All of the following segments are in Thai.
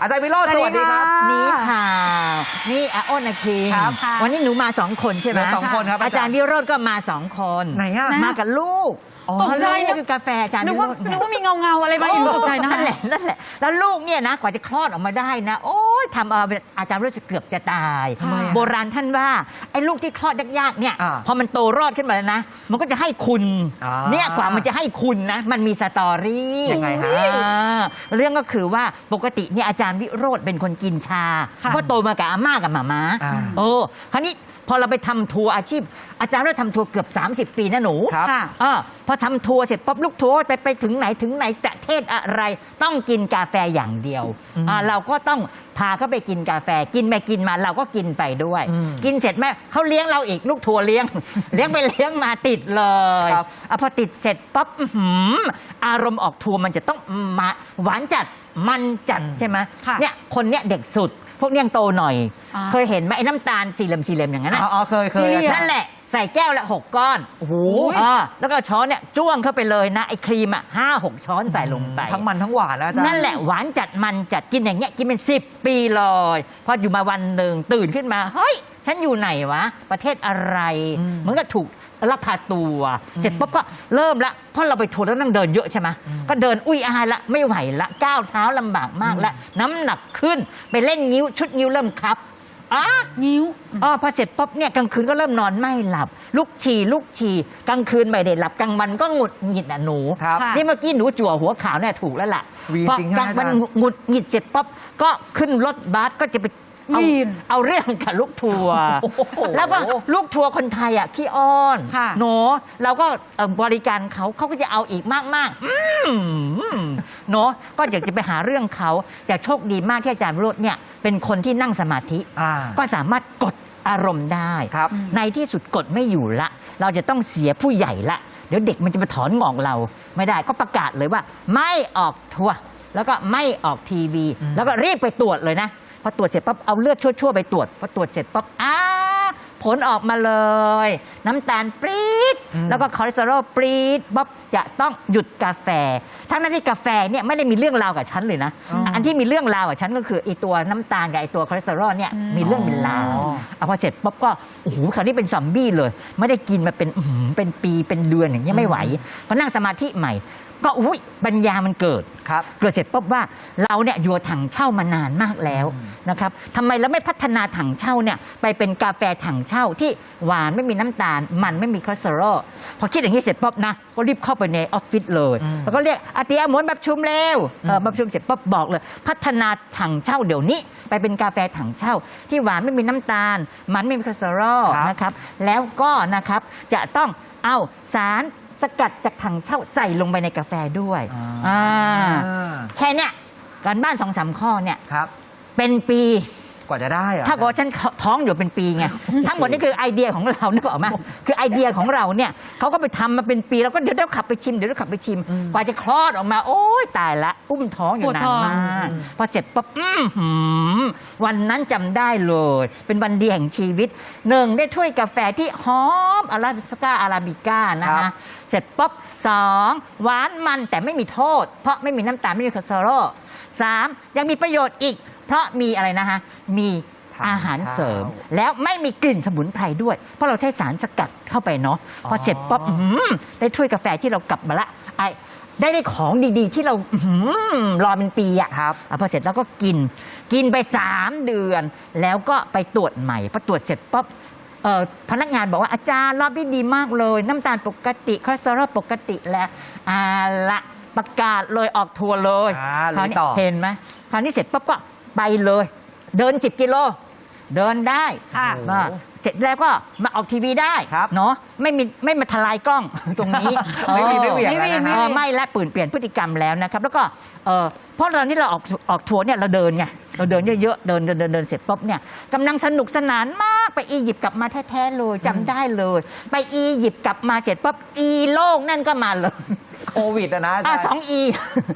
อาจารย์วิโรจน์สวัสดีครับสวัสดีนี่ค่ะค่ะ นี่อาอ้นอาคิงครับค่ะวันนี้หนูมาสองคนใช่ไหมเหลือสองคนครับอาอาจาจารรย์ ย์วิโรจน์ก็มาสองคนไหนอะ มากับลูกอ๋อตกใจนี่นึกคือกาแฟอาจารย์นึกวิว่าโรจน์นึกว่ามีเงาเงาๆอะไรมาอยู่ตกใจนะ นั่นแหละนั่นแหละแล้วลูกเนี่ยนะกว่าจะคลอดออกมาได้นะ โอ้ย ทำเอาอาจารย์วิโรจน์จะเกือบจะตาย ทำไมอะโบราณท่านว่าไอ้ลูกที่คลอดยากๆเนี่ย อ่าพอมันโตรอดขึ้นมาแล้วนะ มันก็จะให้คุณ อ่าเนี่ยกว่ามันจะให้คุณนะ มันมีสตอรี่ยังไงฮะ อ่าเรื่องก็คือว่าปกติเนี่ยอาจารย์วิโรธเป็นคนกินชาค่ะ เพราะโตมากับอาม่ากับหมาม้า อ่าโอ้คราวนี้ พอเราไปทำทัวร์อาชีพ อาจารย์เราทำทัวร์เกือบ 30 ปีนะหนูครับ ค่ะ เออพอทำทัวร์เสร็จปั๊บลูกทัวร์ไปไปถึงไหนถึงไหนประเทศอะไร ต้องกินกาแฟอย่างเดียวอืมอ่าเราก็ต้องพาเขาไปกินกาแฟกินไปกินมาเราก็กินไปด้วย อืมกินเสร็จแม่เขาเลี้ยงเราอีกลูกทัวร์เลี้ยง เลี้ยงไปเลี้ยงมาติดเลยครับอะพอติดเสร็จปั๊บอื้อหืออารมณ์ออกทัวร์มันจะต้องมาหวานจัดมันจัดใช่ไหมค่ะเนี่ยคนเนี้ยเด็กสุด พวกเนี้ยยังโตหน่อย อ่า เคยเห็นไหมไอ้น้ำตาลสี่เหลี่ยมสี่เหลี่ยมอย่างนั้นอ๋น่ะออ๋อเคยเคซียเรียสนั่นแหละใส่แก้วละหกก้อนโอ้โหอ่าแล้วก็เอาช้อนเนี่ยจ้วงเข้าไปเลยนะไอ้ครีมอะห้าหกช้อนใส่ลงไป ทั้งมันทั้งหวานนะอาจารย์นั่นแหละหวานจัดมันจัดกินอย่างเงี้ยกินเป็นสิบปีเลยพออยู่มาวันหนึ่งตื่นขึ้นมาเฮ้ยฉันอยู่ไหนวะ ประเทศอะไรอืมเหมือนกับถูกลักพาตัวอืมเสร็จปุ๊บก็เริ่มละเพราะเราไปทัวร์แล้วนั่งเดินเยอะใช่ไหมอืมก็เดินอุ้ยอายละไม่ไหวละก้าวเท้าลำบากมากละ น้ำหนักขึ้นไปเล่นนิ้วชุดนิ้วเริ่มครับ อะนิ้วเออพอเสร็จปุ๊บเนี่ยกลางคืนก็เริ่มนอนไม่หลับ ลุกฉี่ลุกฉี่กลางคืนไม่ได้หลับกลางวันก็หงุดหงิดอะหนูครับค่ะนี่เมื่อกี้หนูจั่วหัวขาวเนี่ยถูกแล้วล่ะวีนพอจริงใช่ไหมกลางวันอาจารย์ หงุดหงิดเสร็จปุ๊บก็ขึ้นรถบัสก็จะไปเอาวีนเอาเรื่องกับลูกทัวร์โอ้โหแล้วก็ลูกทัวร์คนไทยอะขี้อ้อนค่ะ หนูเราก็เอ่อบริการเขาเขาก็จะเอาอีกมากๆอืม เนาะก็อยากจะไปหาเรื่องเขาแต่โชคดีมากที่อาจารย์วิโรจน์เนี่ยเป็นคนที่นั่งสมาธิ อ่า ก็สามารถกดอารมณ์ได้ ครับในที่สุดกดไม่อยู่ละ เราจะต้องเสียผู้ใหญ่ละ เดี๋ยวเด็กมันจะมาถอนงอกเรา ไม่ได้ก็ประกาศเลยว่า ไม่ออกทัวร์แล้วก็ไม่ออกทีวี อืม แล้วก็รีบไปตรวจเลยนะ พอตรวจเสร็จปั๊บเอาเลือดชั่วๆไปตรวจ พอตรวจเสร็จปั๊บอ้าผลออกมาเลย น้ำตาลปรี๊ดอืม แล้วก็คอเลสเตอรอลปรี๊ดบ๊อบจะต้องหยุดกาแฟ ทั้งนั้นที่กาแฟเนี่ยไม่ได้มีเรื่องราวกับฉันเลยนะอ๋ออัอันที่มีเรื่องราวกับฉันก็คือไอตัวน้ำตาลกับไอตัวคอเลสเตอรอลเนี่ยอืมมีเรื่องมีราวอ๋อเอาพอเสร็จปุ๊บก็โอ้โหคราวนี้เป็นซอมบี้เลย ไม่ได้กินมาเป็นอื้อหือเป็นปีเป็นเดือนอย่างเงี้ยไม่ไหวก็นั่งสมาธิใหม่ ก็อุ้ยปัญญามันเกิดครับเกิดเสร็จปุ๊บว่าเราเนี่ยอยู่กับถังเช่ามานานมากแล้วอืมนะครับทำไมเราไม่พัฒนาถังเช่าเนี่ยไปเป็นกาแฟถังเช่าที่หวานไม่มีน้ำตาล มันไม่มีคอเลสเตอรอลพอคิดอย่างนี้เสร็จปุ๊บนะ ก็รีบเข้าไปในออฟฟิศเลยอืมแล้วก็เรียกอาเตียหมวนแบบชุมเร็วเอออืมแบบชุมเสร็จปุ๊บบอกเลย พัฒนาถังเช่าเดี๋ยวนี้ ไปเป็นกาแฟถังเช่า ที่หวานไม่มีน้ำตาล มันไม่มีคอเลสเตอรอลครับนะครับ แล้วก็นะครับจะต้องเอาสารสกัดจากถังเช่าใส่ลงไปในกาแฟด้วยอ่า อ่าแค่เนี้ยการบ้านสองสามข้อเนี่ย ครับ เป็นปี กว่าจะได้เหรอถ้าเกิดว่าฉันท้องอยู่เป็นปีไง ทั้งหมดนี่คือไอเดียของเรานึกออกไหมคือไอเดียของเราเนี่ยเขาก็ไปทำมาเป็นปีแล้วก็เดี๋ยวเดี๋ยวขับไปชิมเดี๋ยวเดี๋ยวขับไปชิมอืมกว่าจะคลอดออกมา โอ๊ยตายละ อุ้มท้องอยู่ปวดนาท้นอง มากอืมพอเสร็จปั๊บอื้อหือวันนั้นจำได้เลย เป็นวันดีแห่งชีวิตหนึ่งได้ถ้วยกาแฟที่หอมอาราบิสกาอาราบิก้านะครัคะ บ เสร็จปุ๊บสองหวานมันแต่ไม่มีโทษ เพราะไม่มีน้ำตาลไม่มีคอเลสเตอรอลสามยังมีประโยชน์อีก เพราะมีอะไรนะคะมีอาหารเสริม แล้วไม่มีกลิ่นสมุนไพรด้วย เพราะเราใช้สารสกัดเข้าไปเนาะพอเสร็จปุ๊บอื้อหือได้ถ้วยกาแฟที่เรากลับมาละไอได้ได้ของดีๆ ที่เราอื้อหือรอเป็นปีอะครับอะพอเสร็จแล้วก็กิน กินไป3เดือน แล้วก็ไปตรวจใหม่พอตรวจเสร็จปุ๊บเอ่อพนักงานบอกว่าอาจารย์รอบที่ดีมากเลย น้ำตาลปกติคอเลสเตอรอลปกติแล้วอ่าละประกาศเลยออกทัวร์เลยอ่าคราวลุยนี้ต่อเห็นไหมคราวนี้เสร็จปุ๊บก็ ไปเลย เดิน 10 กิโล เดินได้ค่ะโอ้โหอ่าเสร็จแล้วก็มาออกทีวีได้ครับเนาะไม่มีไม่มาทลายกล้อง ตรงนี้ไม่มีไม่เหวี่ยงไม่มีแล้วนะไม่ฮะ เออไม่และเปลี่ยนเปลี่ยนพฤติกรรมแล้วนะครับ แล้วก็เออเพราะเรานี่เราออกออกทัวร์เนี่ยเราเดินไงเราเดินเยอะๆเดินเดินเดินเดินเสร็จปุ๊บเนี่ยกำลังสนุกสนานมากไปอียิปต์กลับมาแท้ๆเลยจำได้เลย ไปอียิปต์กลับมาเสร็จปุ๊บอีโลกนั่นก็มาเลย โคโควิดอะนะอาอะจารย์ สองอี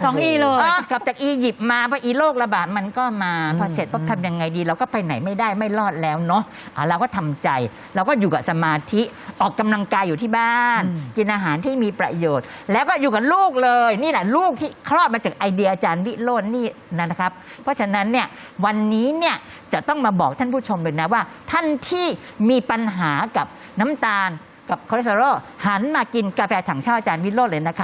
สองอีเลยเออกลับจากอียิปต์มาพออีโรคระบาดมันก็มาอืมพอเสร็จปุ๊บทำยังไงดี เราก็ไปไหนไม่ได้ไม่รอดแล้วเนาะอะเราก็ทำใจ เราก็อยู่กับสมาธิออกกำลังกายอยู่ที่บ้าน กินอาหารที่มีประโยชน์ แล้วก็อยู่กับลูกเลย นี่แหละลูกที่คลอดมาจากไอเดียอาจารย์วิโรจน์นี่นะครับ เพราะฉะนั้นเนี่ยวันนี้เนี่ยจะต้องมาบอกท่านผู้ชมเลยนะว่า ท่านที่มีปัญหากับน้ำตาลกับคอเลสเตอรอลหันมากินกาแฟถังเช่าอาจารย์วิโรจน์เลยนะครับ